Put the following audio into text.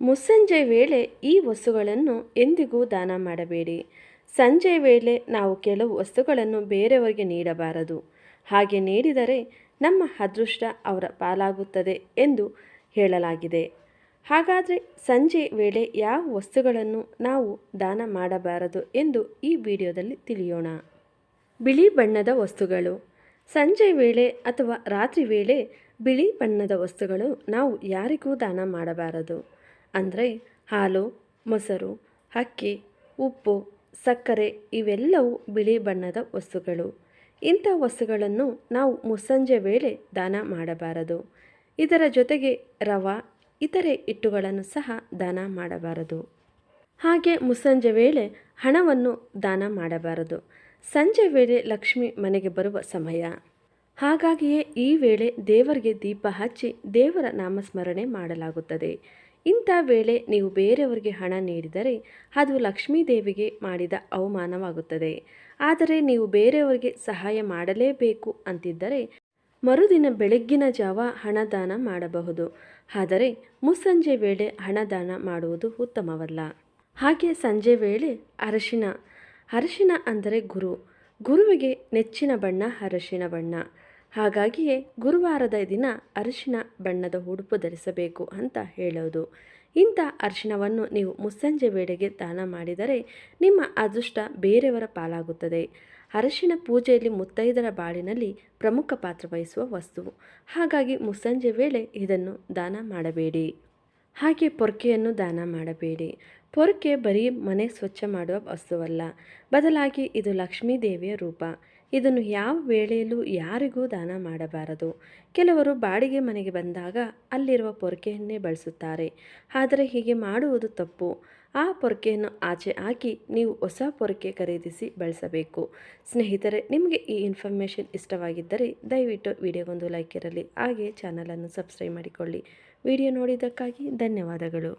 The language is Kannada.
ಮುಸ್ಸಂಜೆ ವೇಳೆ ಈ ವಸ್ತುಗಳನ್ನು ಎಂದಿಗೂ ದಾನ ಮಾಡಬೇಡಿ. ಸಂಜೆ ವೇಳೆ ನಾವು ಕೆಲವು ವಸ್ತುಗಳನ್ನು ಬೇರೆಯವರಿಗೆ ನೀಡಬಾರದು. ಹಾಗೆ ನೀಡಿದರೆ ನಮ್ಮ ಅದೃಷ್ಟ ಅವರ ಪಾಲಾಗುತ್ತದೆ ಎಂದು ಹೇಳಲಾಗಿದೆ. ಹಾಗಾದರೆ ಸಂಜೆ ವೇಳೆ ಯಾವ ವಸ್ತುಗಳನ್ನು ನಾವು ದಾನ ಮಾಡಬಾರದು ಎಂದು ಈ ವಿಡಿಯೋದಲ್ಲಿ ತಿಳಿಯೋಣ. ಬಿಳಿ ಬಣ್ಣದ ವಸ್ತುಗಳು. ಸಂಜೆ ವೇಳೆ ಅಥವಾ ರಾತ್ರಿ ವೇಳೆ ಬಿಳಿ ಬಣ್ಣದ ವಸ್ತುಗಳು ನಾವು ಯಾರಿಗೂ ದಾನ ಮಾಡಬಾರದು. ಅಂದರೆ ಹಾಲು, ಮೊಸರು, ಅಕ್ಕಿ, ಉಪ್ಪು, ಸಕ್ಕರೆ ಇವೆಲ್ಲವೂ ಬಿಳಿ ಬಣ್ಣದ ವಸ್ತುಗಳು. ಇಂಥ ವಸ್ತುಗಳನ್ನು ನಾವು ಮುಸ್ಸಂಜೆ ವೇಳೆ ದಾನ ಮಾಡಬಾರದು. ಇದರ ಜೊತೆಗೆ ರವ, ಇತರೆ ಹಿಟ್ಟುಗಳನ್ನು ಸಹ ದಾನ ಮಾಡಬಾರದು. ಹಾಗೆ ಮುಸ್ಸಂಜೆ ವೇಳೆ ಹಣವನ್ನು ದಾನ ಮಾಡಬಾರದು. ಸಂಜೆ ವೇಳೆ ಲಕ್ಷ್ಮಿ ಮನೆಗೆ ಬರುವ ಸಮಯ. ಹಾಗಾಗಿಯೇ ಈ ವೇಳೆ ದೇವರಿಗೆ ದೀಪ ಹಚ್ಚಿ ದೇವರ ನಾಮಸ್ಮರಣೆ ಮಾಡಲಾಗುತ್ತದೆ. ಇಂಥ ವೇಳೆ ನೀವು ಬೇರೆಯವರಿಗೆ ಹಣ ನೀಡಿದರೆ ಅದು ಲಕ್ಷ್ಮೀ ದೇವಿಗೆ ಮಾಡಿದ ಅವಮಾನವಾಗುತ್ತದೆ. ಆದರೆ ನೀವು ಬೇರೆಯವರಿಗೆ ಸಹಾಯ ಮಾಡಲೇಬೇಕು ಅಂತಿದ್ದರೆ ಮರುದಿನ ಬೆಳಗ್ಗಿನ ಜಾವ ಹಣದಾನ ಮಾಡಬಹುದು. ಆದರೆ ಮುಸ್ಸಂಜೆ ವೇಳೆ ಹಣದಾನ ಮಾಡುವುದು ಉತ್ತಮವಲ್ಲ. ಹಾಗೆ ಸಂಜೆ ವೇಳೆ ಅರಶಿನ ಅರಶಿನ ಅಂದರೆ ಗುರು. ಗುರುವಿಗೆ ನೆಚ್ಚಿನ ಬಣ್ಣ ಅರಶಿನ ಬಣ್ಣ. ಹಾಗಾಗಿಯೇ ಗುರುವಾರದ ದಿನ ಅರಿಶಿನ ಬಣ್ಣದ ಉಡುಪು ಧರಿಸಬೇಕು ಅಂತ ಹೇಳೋದು. ಇಂಥ ಅರಿಶಿನವನ್ನು ನೀವು ಮುಸ್ಸಂಜೆ ವೇಳೆಗೆ ದಾನ ಮಾಡಿದರೆ ನಿಮ್ಮ ಅದೃಷ್ಟ ಬೇರೆಯವರ ಪಾಲಾಗುತ್ತದೆ. ಅರಿಶಿನ ಪೂಜೆಯಲ್ಲಿ ಮುತ್ತೈದರ ಬಾಳಿನಲ್ಲಿ ಪ್ರಮುಖ ಪಾತ್ರ ವಹಿಸುವ ವಸ್ತು. ಹಾಗಾಗಿ ಮುಸ್ಸಂಜೆ ವೇಳೆ ಇದನ್ನು ದಾನ ಮಾಡಬೇಡಿ. ಹಾಗೆ ಪೊರ್ಕೆಯನ್ನು ದಾನ ಮಾಡಬೇಡಿ. ಪೊರ್ಕೆ ಬರೀ ಮನೆ ಸ್ವಚ್ಛ ಮಾಡುವ ವಸ್ತುವಲ್ಲ. ಬದಲಾಗಿ ಇದು ಲಕ್ಷ್ಮೀ ದೇವಿಯ ರೂಪ. ಇದನ್ನು ಯಾವ ವೇಳೆಯಲ್ಲೂ ಯಾರಿಗೂ ದಾನ ಮಾಡಬಾರದು. ಕೆಲವರು ಬಾಡಿಗೆ ಮನೆಗೆ ಬಂದಾಗ ಅಲ್ಲಿರುವ ಪೊರಕೆಯನ್ನೇ ಬಳಸುತ್ತಾರೆ. ಆದರೆ ಹೀಗೆ ಮಾಡುವುದು ತಪ್ಪು. ಆ ಪೊರಕೆಯನ್ನು ಆಚೆ ಹಾಕಿ ನೀವು ಹೊಸ ಪೊರಕೆ ಖರೀದಿಸಿ ಬಳಸಬೇಕು. ಸ್ನೇಹಿತರೆ, ನಿಮಗೆ ಈ ಇನ್ಫಾರ್ಮೇಷನ್ ಇಷ್ಟವಾಗಿದ್ದರೆ ದಯವಿಟ್ಟು ವಿಡಿಯೋಗೊಂದು ಲೈಕ್ ಇರಲಿ. ಹಾಗೆ ಚಾನಲನ್ನು ಸಬ್ಸ್ಕ್ರೈಬ್ ಮಾಡಿಕೊಳ್ಳಿ. ವಿಡಿಯೋ ನೋಡಿದ್ದಕ್ಕಾಗಿ ಧನ್ಯವಾದಗಳು.